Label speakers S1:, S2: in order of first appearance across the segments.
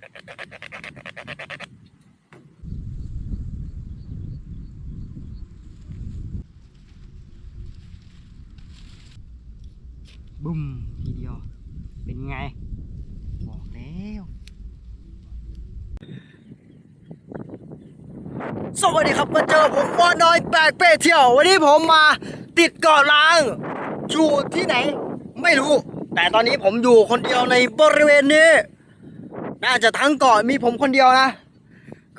S1: บุ้มทีเดียว เป็นไง บอกแล้ว สวัสดีครับมาเจอผมวอน้อยแปลกเป้เที่ยว วันนี้ผมมาติดเกาะล้างอยู่ที่ไหน ไม่รู้ แต่ตอนนี้ผมอยู่คนเดียวในบริเวณนี้ น่าจะทั้งเกาะมีผมคนเดียวนะ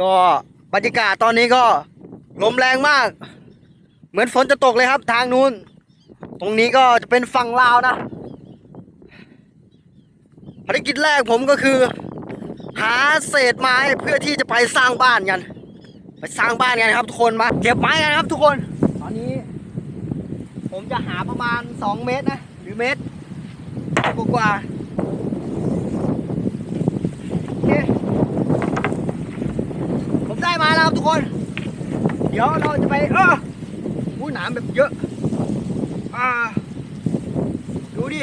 S1: ก็บรรยากาศตอนนี้ก็ลมแรงมาก เหมือนฝนจะตกเลยครับทางนู้น ตรงนี้ก็จะเป็นฝั่งลาวนะภารกิจแรกผมก็คือ หาเศษไม้เพื่อที่จะไปสร้างบ้านกัน ไปสร้างบ้านกันครับทุกคนมาเก็บไม้กันครับทุกคน ตอนนี้ ผมจะหาประมาณ 2 เมตรนะ หรือเมตรกว่าๆโอเคผมได้มาแล้ว ครับทุกคน เดี๋ยวเราจะไปเออผู้หนามแบบเยอะ อ่า ดูดิ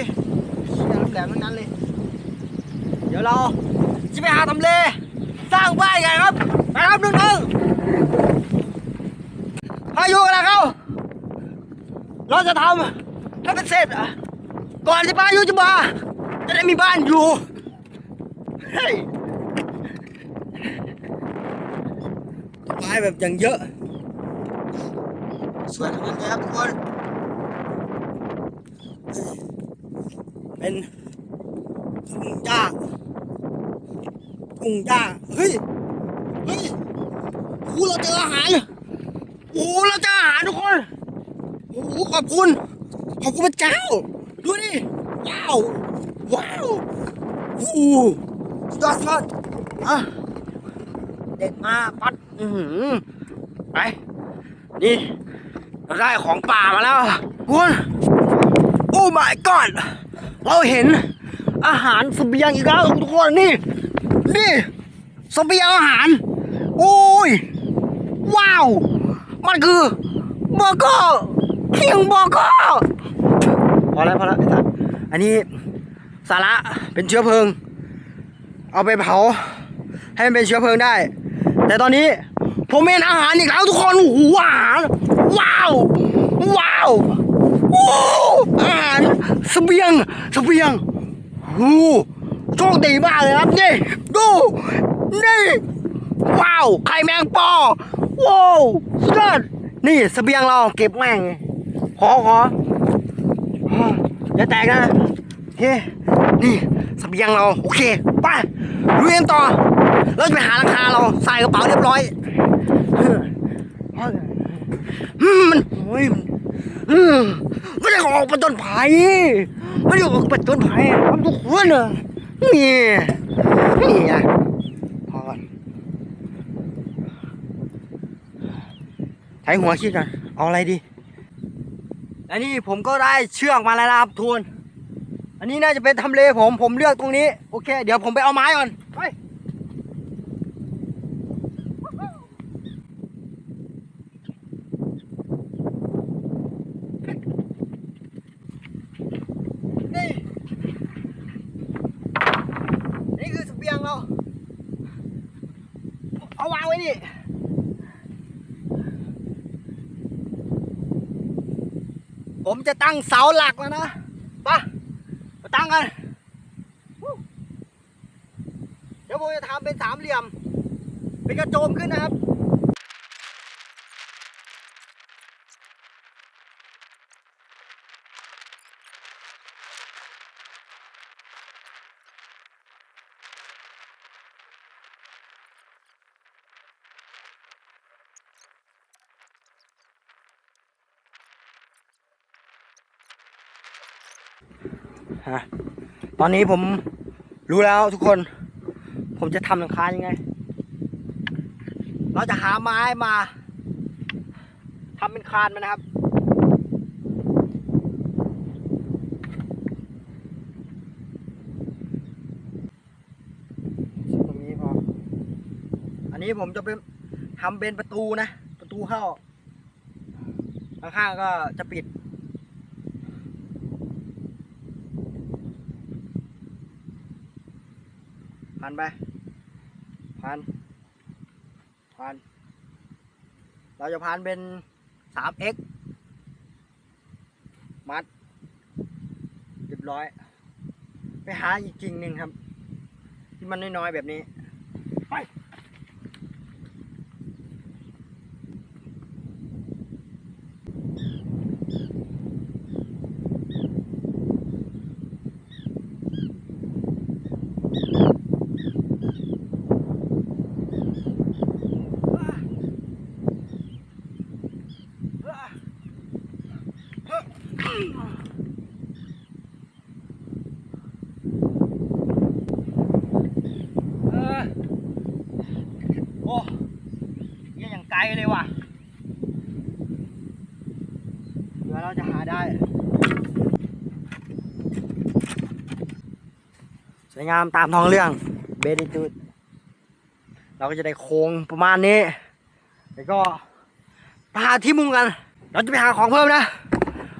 S1: เชี่ยน้ำแหลมทั้งนั้นเลย เดี๋ยวเราจะไปหาทำเลสร้างบ้านกันครับไปครับหน้องๆพายุอะไรเขาเราจะทำให้เป็นเสร็จก่อนที่พายุจะมาจะได้มีบ้านอยู่ เฮ้ยไม้ แบบอย่างเยอะ สวยทั้งนั้นเลยครับทุกคน เป็นทุ่งหญ้าทุ่งหญ้าเฮ้ย เฮ้ยโอ้โหเราเจออาหารโอ้โหเราเจออาหารทุกคนโอ้โหขอบคุณ ขอบคุณพระเจ้า ดูดิ ว้าว ว้าวโอ้โหสุดยอดสุดยอดอะเด็ดมาปัด อือไปนี่เราได้ของป่ามาแล้วคุณโอ้ my god เราเห็นอาหารเสบียงอีกแล้วทุกคนนี่ นี่เสบียงอาหาร โอ้ย ว้าว มันคือเบอร์เกอร์คิงเบอร์เกอร์พอแล้วพอแล้วไอ้สัสอันนี้สาระเป็นเชื้อเพลิง เอาไปเผา ให้มันเป็นเชื้อเพลิงได้ แต่ตอนนี้ ผมเห็นอาหารอีกแล้วทุกคนโอ้หอาหารว้าวว้าวอ้อาหารเสบียงเสบียงโอ้โชคดีมากเลยครับนี่ดูนี่ว้าวไข่แมงปอว้าวสุดยอดนี่เสบียงเราเก็บแม่งขอขออย่าแตกนะโอเคนี่เสบียงเราโอเคไปลุยกันต่อเราจะไปหาราคาเราใส่กระเป๋าเรียบร้อย มันโอ้ยมันมไม่ได้ออกประจนภัยไม่ได้ออกประจนภัยทำทุกคนอะนี่นี่ไงพอก่อนใช้หัวคิดกันเอาอะไรดี อันนี้ผมก็ได้เชือกมาแล้วนะครับทุนอันนี้น่าจะเป็นทำเลผม ผมเลือกตรงนี้ โอเค เดี๋ยวผมไปเอาไม้ก่อน นี่คือเสเบียงเรา เอาวางไว้นี่ ผมจะ ตั้งเสาหลักแล้วนะไปมาตั้งกัน เดี๋ยวผมจะทำเป็นสามเหลี่ยม เป็นกระโจมขึ้นนะครับ ฮะตอนนี้ผมรู้แล้วทุกคน ผมจะทำหลังคายังไง เราจะหาไม้มาทำเป็นคานมันนะครับตรงนี้พอ อันนี้ผมจะเป็นทำเป็นประตูนะ ประตูเข้าข้างๆก็จะปิด พันไปพันพันเราจะพันเป็น 3x มัดเรียบร้อย ไปหาอีกกิ่งหนึ่งครับ ที่มันน้อยๆแบบนี้ ไป เออโอ้ยยังไก ลเลยว่ะเดี๋ยวเราจะหาได้ สวยงามตามท้องเรื่องเบดิจูดเราก็จะได้โค้งประมาณนี้ แล้วก็ไปหาที่มุงกัน เราจะไปหาของเพิ่มนะ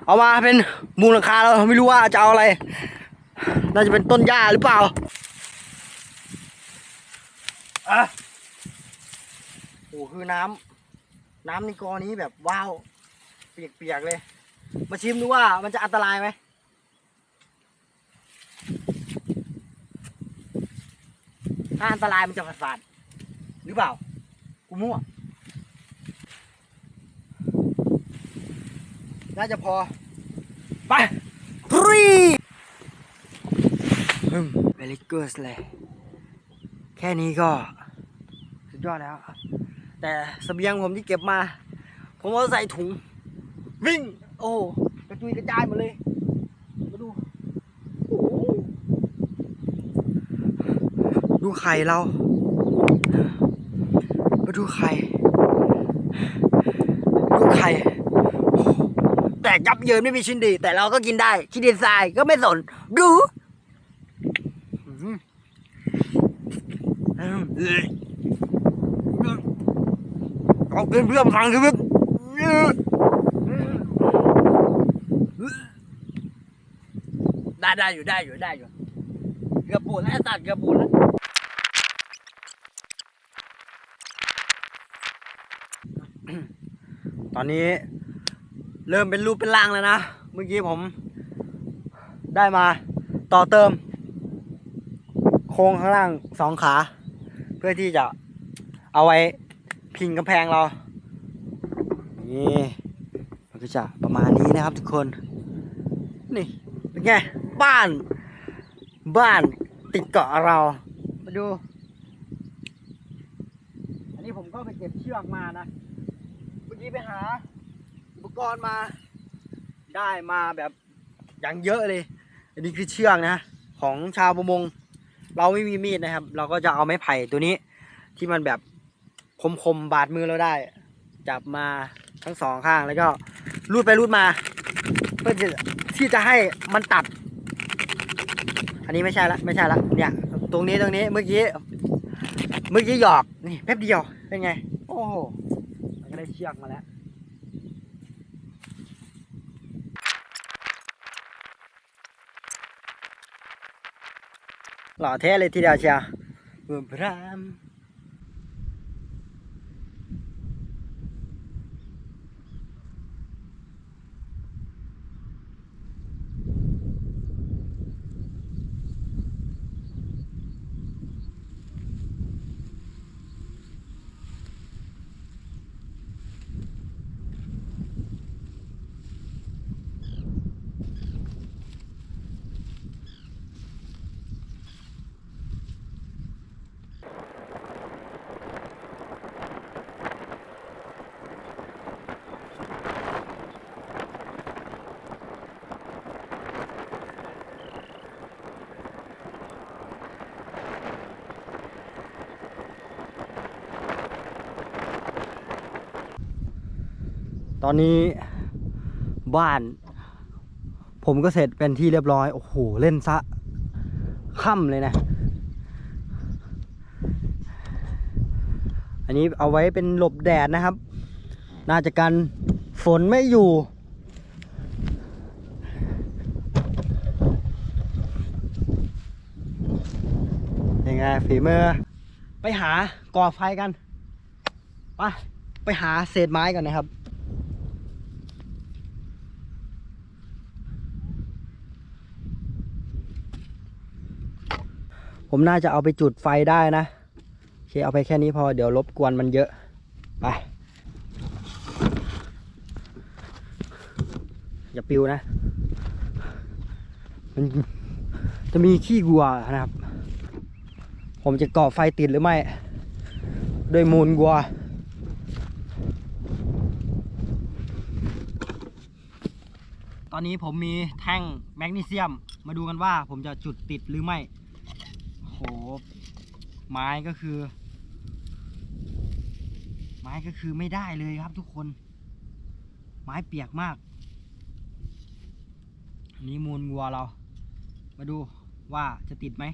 S1: เอามาเป็นมุงหลังคาเราไม่รู้ว่าจะเอาอะไร น่าจะเป็นต้นหญ้าหรือเปล่าอะโอ้คือน้ำ น้ำในกอนี้แบบว้าวเปียกๆเลย มาชิมดูว่ามันจะอันตรายไหมถ้าอันตรายมันจะฝาดๆหรือเปล่า กูมั่ว น่าจะพอ ไปทรีฮึมเวลิกูสเลย แค่นี้ก็ สุดยอดแล้ว แต่เสบียงผมที่เก็บมา ผมเอาใส่ถุง วิ่ง โอ้กระจุยกระจายหมดเลย มาดู ดูไข่เรา มาดูไข่ ดูไข่ แตกยับเยินไม่มีชิ้นดี แต่เราก็กินได้ชิ้นดีทรายก็ไม่สน ดู อื้อ เอากินเพื่อประทังชีวิตได้ได้อยู่ได้อยู่ได้อยู่เกือบปูดแล้วไอ้สัตว์เกือบปูดแล้วตอนนี้เริ่มเป็นรูปเป็นร่างแล้วนะ เมื่อกี้ผมได้มาต่อเติม โครงข้างล่างสองขา เพื่อที่จะเอาไว้ พิงกำแพงเรา นี่มันก็จะประมาณนี้นะครับทุกคน นี่เป็นไง บ้าน บ้านติดเกาะเรา มาดู อันนี้ผมก็ไปเก็บเชือกมานะ เมื่อกี้ไปหา อุปกรณ์มา ได้มาแบบอย่างเยอะเลย อันนี้คือเชือกนะ ของชาวประมง เราไม่มีมีดนะครับ เราก็จะเอาไม้ไผ่ตัวนี้ที่มันแบบ คมๆบาดมือเราได้ จับมาทั้งสองข้างแล้วก็รูดไปรูดมา เพื่อที่จะให้มันตัด อันนี้ไม่ใช่ละไม่ใช่ละเนี่ย ตรงนี้ตรงนี้เมื่อกี้เมื่อกี้หยอกนี่แป๊บเดียวเป็นไง โอ้โหมันก็ได้เชือกมาแล้วหล่อเท่เลยทีเดียวเชียวบุมพราม ตอนนี้บ้าน ผมก็เสร็จเป็นที่เรียบร้อย โอ้โห เล่นซะค่ำเลยนะ อันนี้เอาไว้เป็นหลบแดดนะครับ น่าจะกันฝนไม่อยู่ยังไงฝีมือ ไปหาก่อไฟกัน ไป ไปหาเศษไม้กันนะครับ ผมน่าจะเอาไปจุดไฟได้นะ โอเค เอาไปแค่นี้พอเดี๋ยวรบกวนมันเยอะ ไป อย่าปิวนะ มันจะมีขี้วัวนะครับ ผมจะก่อไฟติดหรือไม่ ด้วยมูลวัวตอนนี้ผมมีแท่งแมกนีเซียม มาดูกันว่าผมจะจุดติดหรือไม่ ไม้ก็คือ ไม้ก็คือไม่ได้เลยครับทุกคน ไม้เปียกมาก อันนี้มูลวัวเรา มาดูว่าจะติดไหม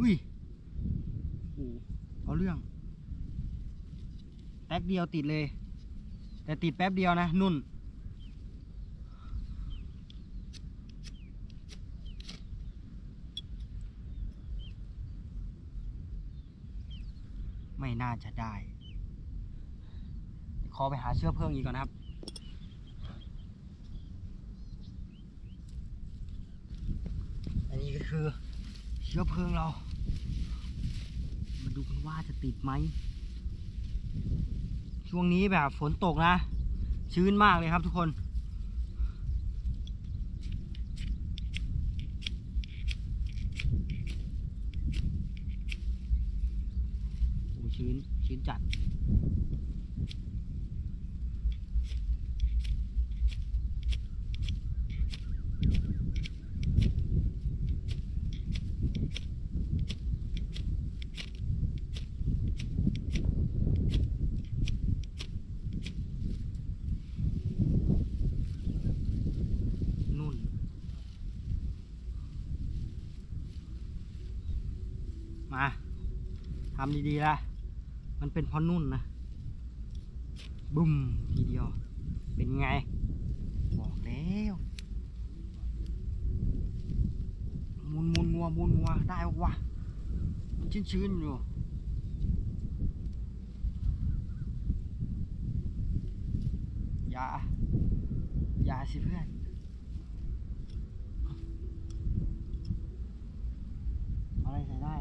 S1: อุ้ยโอ้เอาเรื่อง แป๊บเดียวติดเลย แต่ติดแป๊บเดียวนะนุ่น ไม่ น่าจะได้ขอไปหาเชื้อเพลิงอีกก่อนนะครับอันนี้ก็คือเชื้อเพลิงเรา มาดูกันว่าจะติดไหม ช่วงนี้แบบฝนตกนะ ชื้นมากเลยครับทุกคน โอ้ชื้น ชื้นจัด นุ่น มาทำดีๆละมันเป็นเพราะนุ่นนะ บุ้มทีเดียว เป็นไง บอกแล้ว มุนมุนมัวมุนมัวได้ปะวะชื้นชื้นๆอยู่อย่าอย่าสิเพื่อน อะไรใส่ได้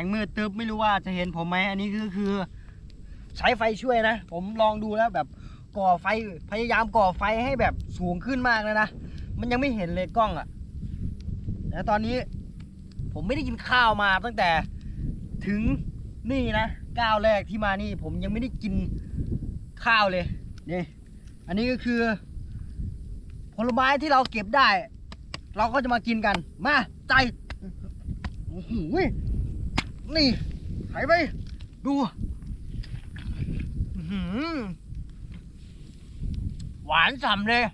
S1: แสงมืดตึบไม่รู้ว่าจะเห็นผมไหมอันนี้คือคือ ใช้ไฟช่วยนะ ผมลองดูแล้วแบบก่อไฟพยายามก่อไฟให้แบบสูงขึ้นมากเลยนะ มันยังไม่เห็นเลยกล้องอะ่ะแล้วตอนนี้ผมไม่ได้กินข้าวมาตั้งแต่ถึงนี่นะก้าวแรกที่มานี่ผมยังไม่ได้กินข้าวเลยนี่อันนี้ก็คือ ผลไม้ที่เราเก็บได้ เราก็จะมากินกัน มาใจโอ้โห นี่หายไป ดูหือหวานฉ่ำเลย